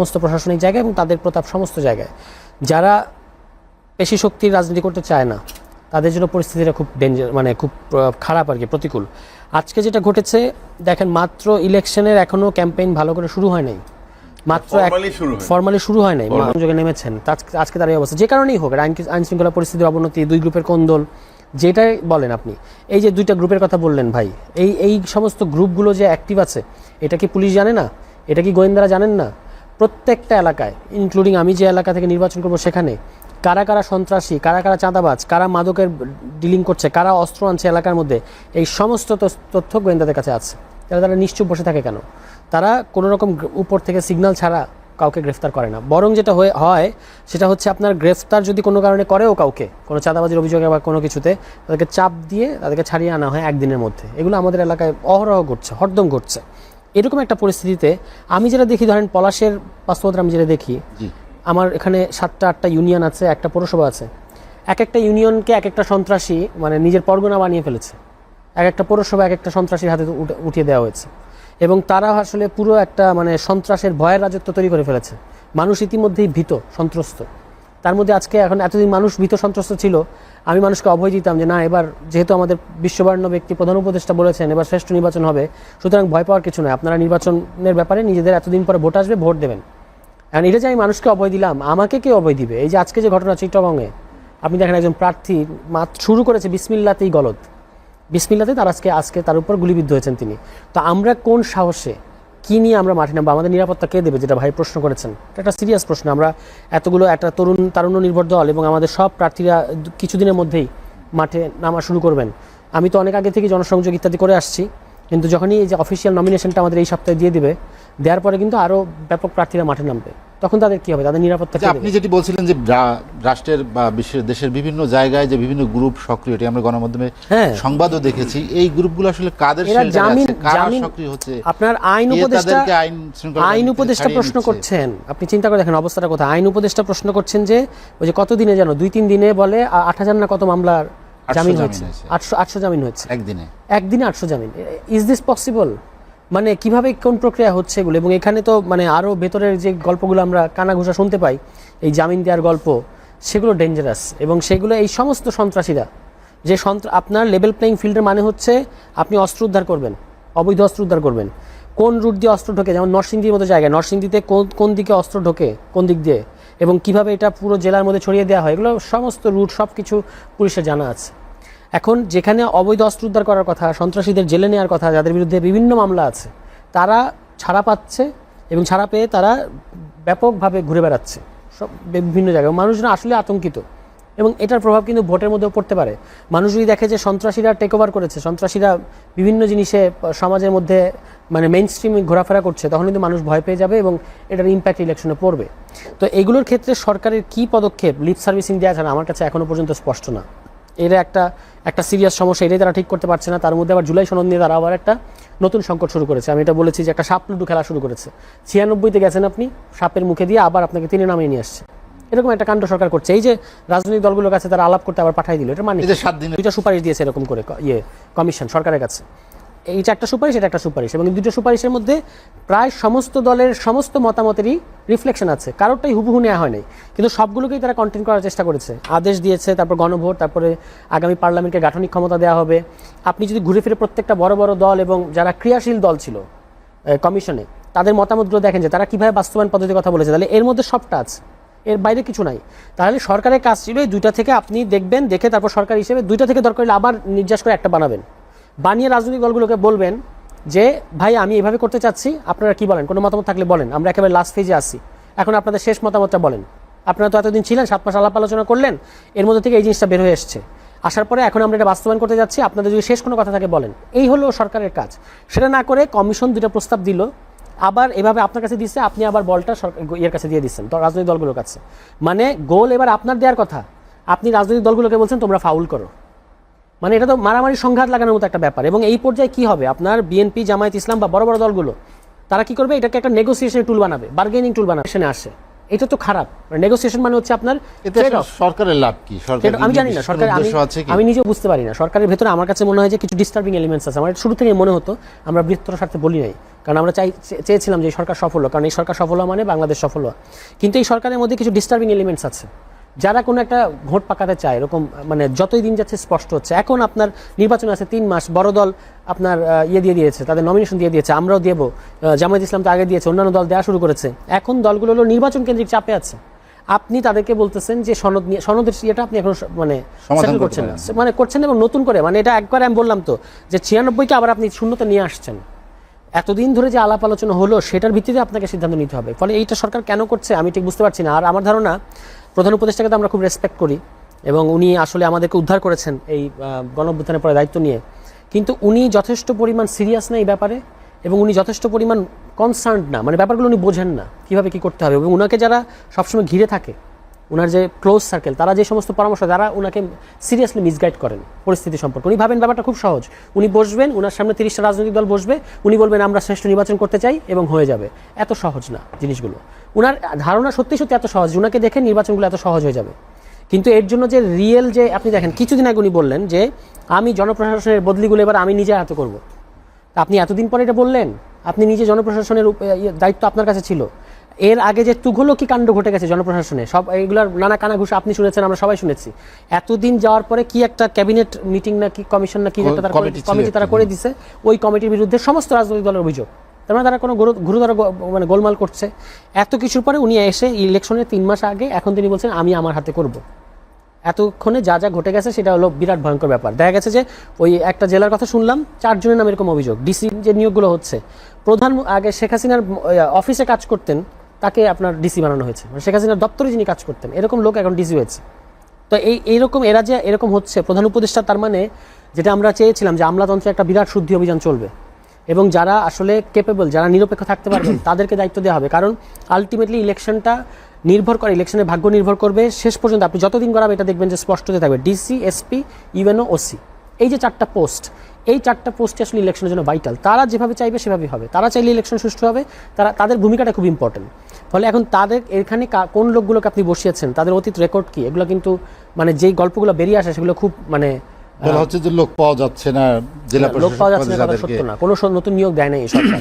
সমস্ত প্রশাসনিক জায়গায় এবং তাদের প্রতাপ সমস্ত জায়গায়। যারা পেশি শক্তির রাজনীতি করতে চায় না তাদের জন্য পরিস্থিতিটা খুব ডেঞ্জার মানে খুব খারাপ আর কি প্রতিকূল। আজকে যেটা ঘটেছে দেখেন মাত্র ইলেকশনের এখনও ক্যাম্পেইন ভালো করে শুরু হয় নাই। মাত্র ফর্মালি শুরু হয় নাই। যোগে নেমেছেন। আজকে- আজকে তার এই অবস্থা। যে কারণেই হোক আইন আইন শৃঙ্খলা পরিস্থিতির অবনতি দুই গ্রুপের কোন্দল যেটাই বলেন আপনি। এই যে দুইটা গ্রুপের কথা বললেন ভাই এই এই সমস্ত গ্রুপগুলো যে অ্যাক্টিভ আছে এটা কি পুলিশ জানে না? এটা কি গোয়েন্দারা জানেন না? প্রত্যেকটা এলাকায় ইনক্লুডিং আমি যে এলাকা থেকে নির্বাচন করব সেখানে, কারা কারা সন্ত্রাসী, কারা কারা চাঁদাবাজ, কারা মাদকের ডিলিং করছে, কারা অস্ত্র আনছে এলাকার মধ্যে, এই সমস্ত তথ্য- গোয়েন্দাদের কাছে আছে। তারা তারা নিশ্চুপ বসে থাকে কেন? তারা কোনো রকম উপর থেকে সিগন্যাল ছাড়া কাউকে গ্রেফতার করে না। বরং যেটা হয়ে, হয়, সেটা হচ্ছে আপনার গ্রেফতার যদি কোনো কারণে করেও কাউকে, কোনো চাঁদাবাজির অভিযোগে বা কোনো কিছুতে, তাদেরকে চাপ দিয়ে তাদেরকে ছাড়িয়ে আনা হয় একদিনের মধ্যে। এগুলো আমাদের এলাকায় অহরহ ঘটছে, হরদম ঘটছে। এরকম একটা পরিস্থিতিতে আমি যেটা দেখি ধরেন পলাশের বাস্তবতা আমি যেটা দেখি আমার এখানে সাতটা আটটা ইউনিয়ন আছে একটা পৌরসভা আছে। এক একটা ইউনিয়নকে এক একটা সন্ত্রাসী মানে নিজের পরগনা বানিয়ে ফেলেছে। এক একটা পৌরসভা এক একটা সন্ত্রাসীর হাতে উঠে- উঠিয়ে দেওয়া হয়েছে। এবং তারা আসলে পুরো একটা মানে সন্ত্রাসের ভয়ের রাজত্ব তৈরি করে ফেলেছে। মানুষ ইতিমধ্যেই ভীত সন্ত্রস্ত। তার মধ্যে আজকে এখন এতদিন মানুষ ভীত সন্ত্রস্ত ছিল, আমি মানুষকে অভয় দিতাম যে না, এবার যেহেতু আমাদের বিশ্ববর্ণ ব্যক্তি প্রধান উপদেষ্টা বলেছেন, এবার শ্রেষ্ঠ নির্বাচন হবে, সুতরাং ভয় পাওয়ার কিছু নয়। আপনারা নির্বাচনের ব্যাপারে নিজেদের এতদিন পরে ভোট আসবে, ভোট দেবেন। এখন এটা যে আমি মানুষকে অভয় দিলাম, আমাকে কে অভয় দিবে? এই যে আজকে যে ঘটনা চিট্টগঙ্গে, আপনি দেখেন একজন প্রার্থী মাত্র শুরু করেছে বিসমিল্লাতেই গলত বিসমিল্লাতে তার আজকে আজকে তার উপর গুলিবিদ্ধ হয়েছেন তিনি। তো আমরা কোন সাহসে কি নিয়ে আমরা মাঠে নামবো? আমাদের নিরাপত্তা কে দেবে যেটা ভাই প্রশ্ন করেছেন? এটা একটা সিরিয়াস প্রশ্ন। আমরা এতগুলো, একটা তরুণ তারুণ্য নির্ভর দল এবং আমাদের সব প্রার্থীরা কিছুদিনের মধ্যেই মাঠে নামা শুরু করবেন। আমি তো অনেক আগে থেকে জনসংযোগ ইত্যাদি করে আসছি, কিন্তু যখনই এই যে অফিসিয়াল নমিনেশনটা আমাদের এই সপ্তাহে দিয়ে দেবে, দেওয়ার পরে কিন্তু আরও ব্যাপক প্রার্থীরা মাঠে নামবে। তখন তাদের কি হবে? তাদের নিরাপত্তা আপনি যেটি বলছিলেন যে রাষ্ট্রের বা বিশ্বের দেশের বিভিন্ন জায়গায় যে বিভিন্ন গ্রুপ সক্রিয় এটি আমরা গণমাধ্যমে হ্যাঁ। সংবাদও দেখেছি এই গ্রুপগুলো আসলে কাদের সক্রিয় হচ্ছে? আপনার আইন উপদেষ্টা আইন উপদেষ্টা প্রশ্ন করছেন। আপনি চিন্তা করে দেখেন অবস্থাটা কোথায়। আইন উপদেষ্টা প্রশ্ন করছেন যে ওই যে কত দিনে জানো দুই তিন দিনে বলে আট হাজার না কত মামলার জামিন হয়েছে। আটশো আটশো জামিন হয়েছে। একদিনে। একদিনে আটশো জামিন। ইজ দিস পসিবল মানে কীভাবে কোন প্রক্রিয়া হচ্ছে এগুলো? এবং এখানে তো মানে আরও ভেতরের যে গল্পগুলো আমরা কানাঘুষা শুনতে পাই, এই জামিন দেওয়ার গল্প, সেগুলো ডেঞ্জারাস এবং সেগুলো এই সমস্ত সন্ত্রাসীরা, যে সন্ত্রা, আপনার লেভেল প্লেইং ফিল্ডের মানে হচ্ছে আপনি অস্ত্র উদ্ধার করবেন, অবৈধ অস্ত্র উদ্ধার করবেন। কোন রুট দিয়ে অস্ত্র ঢোকে? যেমন নরসিংদীর মতো জায়গায়, নরসিংদীতে কোন কোন দিকে অস্ত্র ঢোকে? কোন দিক দিয়ে? এবং কীভাবে এটা পুরো জেলার মধ্যে ছড়িয়ে দেওয়া হয়? এগুলো সমস্ত রুট সব কিছু পুলিশের জানা আছে। এখন যেখানে অবৈধ অস্ত্র উদ্ধার করার কথা, সন্ত্রাসীদের জেলে নেওয়ার কথা, যাদের বিরুদ্ধে বিভিন্ন মামলা আছে, তারা ছাড়া পাচ্ছে এবং ছাড়া পেয়ে তারা ব্যাপকভাবে ঘুরে বেড়াচ্ছে সব বিভিন্ন জায়গায়। মানুষরা আসলে আতঙ্কিত। এবং এটার প্রভাব কিন্তু ভোটের মধ্যেও পড়তে পারে। মানুষ যদি দেখে যে সন্ত্রাসীরা টেক ওভার করেছে, সন্ত্রাসীরা বিভিন্ন জিনিসে সমাজের মধ্যে মানে মেইন স্ট্রিমে ঘোরাফেরা করছে, তখন কিন্তু মানুষ ভয় পেয়ে যাবে এবং এটার ইম্প্যাক্ট ইলেকশনে পড়বে। তো এগুলোর ক্ষেত্রে সরকারের কি পদক্ষেপ লিপ সার্ভিসিং দেওয়া ছাড়া আমার কাছে এখনও পর্যন্ত স্পষ্ট না। এর একটা একটা সিরিয়াস সমস্যা এটাই তারা ঠিক করতে পারছে না। তার মধ্যে আবার জুলাই সনদ নিয়ে তারা আবার একটা নতুন সংকট শুরু করেছে। আমি এটা বলেছি যে একটা সাপ লুডু খেলা শুরু করেছে। ছিয়ানব্বইতে গেছেন আপনি সাপের মুখে দিয়ে আবার আপনাকে তিনি নামিয়ে নিয়ে আসছে। এরকম একটা কাণ্ড সরকার করছে। এই যে রাজনৈতিক দলগুলোর কাছে তারা আলাপ করতে আবার পাঠাই দিল এটা মানে দুইটা সুপারিশ দিয়েছে এরকম করে ইয়ে কমিশন সরকারের কাছে। এইটা একটা সুপারিশ, এটা একটা সুপারিশ এবং দুটো সুপারিশের মধ্যে প্রায় সমস্ত দলের সমস্ত মতামতেরই রিফ্লেকশন আছে। কারোরটাই হুবহু নেওয়া হয়নি কিন্তু সবগুলোকেই তারা কন্টেন্ট করার চেষ্টা করেছে। আদেশ দিয়েছে, তারপর গণভোট, তারপরে আগামী পার্লামেন্টকে গাঠনিক ক্ষমতা দেওয়া হবে। আপনি যদি ঘুরে ফিরে প্রত্যেকটা বড় বড় দল এবং যারা ক্রিয়াশীল দল ছিল কমিশনে, তাদের মতামতগুলো দেখেন যে তারা কীভাবে বাস্তবায়ন পদ্ধতির কথা বলেছে। তাহলে এর মধ্যে সবটা আছে। এর বাইরে কিছু নাই। তাহলে সরকারের কাজ ছিল এই দুইটা থেকে আপনি দেখবেন, দেখে তারপর সরকার হিসেবে দুইটা থেকে দরকার হলে আবার নির্যাস করে একটা বানাবেন। বানিয়ে রাজনৈতিক দলগুলোকে বলবেন যে, ভাই, আমি এভাবে করতে চাচ্ছি, আপনারা কি বলেন? কোনো মতামত থাকলে বলেন। আমরা একেবারে লাস্ট ফেজে আসি এখন আপনাদের শেষ মতামতটা বলেন। আপনারা তো এতদিন ছিলেন, সাত মাস আলাপ আলোচনা করলেন, এর মধ্যে থেকে এই জিনিসটা বের হয়ে এসছে। আসার পরে এখন আমরা এটা বাস্তবায়ন করতে যাচ্ছি। আপনাদের যদি শেষ কোনো কথা থাকে বলেন। এই হলো সরকারের কাজ। সেটা না করে কমিশন দুটো প্রস্তাব দিল। আবার এভাবে আপনার কাছে দিচ্ছে আপনি আবার বলটা ইয়ের কাছে দিয়ে দিচ্ছেন রাজনৈতিক দলগুলোর কাছে। মানে গোল এবার আপনার দেওয়ার কথা। আপনি রাজনৈতিক দলগুলোকে বলছেন, তোমরা ফাউল করো। মানে এটা তো মারামারি সংঘাত লাগানোর মতো একটা ব্যাপার। এবং এই পর্যায়ে কি হবে? আপনার বিএনপি জামায়াত ইসলাম বা বড় বড় দলগুলো তারা কি করবে? এটাকে একটা নেগোসিয়েশন টুল বানাবে বার্গেনিং টুল বানাবে। আসে। এটা তো খারাপ। নেগোসিয়েশন মানে হচ্ছে আপনার। সরকারের লাভ কি? সরকার আমি জানি না। সরকার আমি আমি নিজেও বুঝতে পারি না। সরকারের ভেতরে আমার কাছে মনে হয় যে কিছু ডিস্টার্বিং এলিমেন্টস আছে। আমার শুরু থেকে মনে হতো আমরা বৃত্তর স্বার্থে বলি নাই। কারণ আমরা চাই চেয়েছিলাম যে সরকার সফল হোক, কারণ এই সরকার সফল মানে বাংলাদেশ সফল হওয়া। কিন্তু এই সরকারের মধ্যে কিছু ডিস্টার্বিং এলিমেন্টস আছে। যারা কোনো একটা ভোট পাকাতে চায় এরকম মানে যতই দিন যাচ্ছে স্পষ্ট হচ্ছে। এখন আপনার নির্বাচন আছে তিন মাস বড় দল আপনার ইয়ে দিয়ে দিয়েছে তাদের নমিনেশন দিয়ে দিয়েছে আমরাও দেবো। জামায়াত ইসলাম তো আগে দিয়েছে অন্যান্য দল দেওয়া শুরু করেছে। এখন দলগুলো হলো নির্বাচন কেন্দ্রিক চাপে আছে। আপনি তাদেরকে বলতেছেন যে সনদ নিয়ে সনদের ইয়েটা আপনি এখন মানে করছেন না। মানে করছেন এবং নতুন করে মানে এটা একবার আমি বললাম তো যে ছিয়ানব্বইকে আবার আপনি শূন্যতে নিয়ে আসছেন। এতদিন ধরে যে আলাপ আলোচনা হলো সেটার ভিত্তিতে আপনাকে সিদ্ধান্ত নিতে হবে। ফলে এইটা সরকার কেন করছে আমি ঠিক বুঝতে পারছি না। আর আমার ধারণা প্রধান উপদেষ্টাকে তো আমরা খুব রেসপেক্ট করি এবং উনি আসলে আমাদেরকে উদ্ধার করেছেন এই গণঅভ্যুত্থানের পরে দায়িত্ব নিয়ে। কিন্তু উনি যথেষ্ট পরিমাণ সিরিয়াস না এই ব্যাপারে এবং উনি যথেষ্ট পরিমাণ কনসার্ন না। মানে ব্যাপারগুলো উনি বোঝেন না কীভাবে কী করতে হবে এবং ওনাকে যারা সবসময় ঘিরে থাকে ওনার যে ক্লোজ সার্কেল তারা যে সমস্ত পরামর্শ তারা ওনাকে সিরিয়াসলি মিসগাইড করেন পরিস্থিতি সম্পর্কে উনি ভাবেন ব্যাপারটা খুব সহজ। উনি বসবেন ওনার সামনে তিরিশটা রাজনৈতিক দল বসবে উনি বলবেন আমরা শ্রেষ্ঠ নির্বাচন করতে চাই এবং হয়ে যাবে। এত সহজ না জিনিসগুলো। ওনার ধারণা সত্যি সত্যি এত সহজ ওনাকে দেখে নির্বাচনগুলো এত সহজ হয়ে যাবে। কিন্তু এর জন্য যে রিয়েল যে আপনি দেখেন কিছুদিন আগে উনি বললেন যে আমি জনপ্রশাসনের বদলিগুলো এবার আমি নিজে হাতে করব। আপনি এতদিন পরে এটা বললেন? আপনি নিজে জনপ্রশাসনের ইয়ে, দায়িত্ব আপনার কাছে ছিল। এর আগে যে তুঘলকি কাণ্ড ঘটে গেছে জনপ্রশাসনে সব এগুলোর নানা কানাঘুষা আপনি শুনেছেন আমরা সবাই শুনেছি। এতদিন যাওয়ার পরে কি একটা ক্যাবিনেট মিটিং না কি কমিশন না কি একটা তারা কমিটি কমিটি তারা করে দিছে ওই কমিটির বিরুদ্ধে সমস্ত রাজনৈতিক দলের অভিযোগ। তার মানে তারা কোনো গুরুতর মানে গোলমাল করছে। এত কিছুর পরে উনি এসে ইলেকশনের তিন মাস আগে এখন তিনি বলছেন আমি আমার হাতে করব। এতক্ষণে যা যা ঘটে গেছে সেটা হলো বিরাট ভয়ঙ্কর ব্যাপার। দেখা গেছে যে ওই একটা জেলার কথা শুনলাম চারজনের নাম এরকম অভিযোগ। ডিসি যে নিয়োগগুলো হচ্ছে প্রধান আগে শেখ হাসিনার অফিসে কাজ করতেন তাকে আপনার ডিসি বানানো হয়েছে। মানে শেখ হাসিনার দপ্তরে যিনি কাজ করতেন এরকম লোক এখন ডিসি হয়েছে। তো এই এইরকম এরা যে এরকম হচ্ছে প্রধান উপদেষ্টা তার মানে যেটা আমরা চেয়েছিলাম যে আমলাতন্ত্রে একটা বিরাট শুদ্ধি অভিযান চলবে। এবং যারা আসলে কেপেবল যারা নিরপেক্ষ থাকতে পারবেন তাদেরকে দায়িত্ব দেওয়া হবে। কারণ আলটিমেটলি ইলেকশনটা নির্ভর করে ইলেকশনের ভাগ্য নির্ভর করবে। শেষ পর্যন্ত আপনি যতদিন করাবে এটা দেখবেন যে স্পষ্ট হতে থাকবে ডিসি এসপি ইউএনও ওসি এই যে চারটা পোস্ট এই চারটা পোস্টে আসলে ইলেকশনের জন্য ভাইটাল তারা যেভাবে চাইবে সেভাবেই হবে। তারা চাইলে ইলেকশন সুষ্ঠু হবে। তারা তাদের ভূমিকাটা খুব ইম্পর্টেন্ট ফলে এখন তাদের এখানে কোন লোকগুলোকে আপনি বসিয়েছেন? তাদের অতীত রেকর্ড কি? এগুলো কিন্তু মানে যেই গল্পগুলো বেরিয়ে আসে সেগুলো খুব মানে বলা হচ্ছে যে লোক পাওয়া যাচ্ছে না জেলা লোক পাওয়া যাচ্ছে না সত্য না। কোনো নতুন নিয়োগ দেয় না এই সরকার।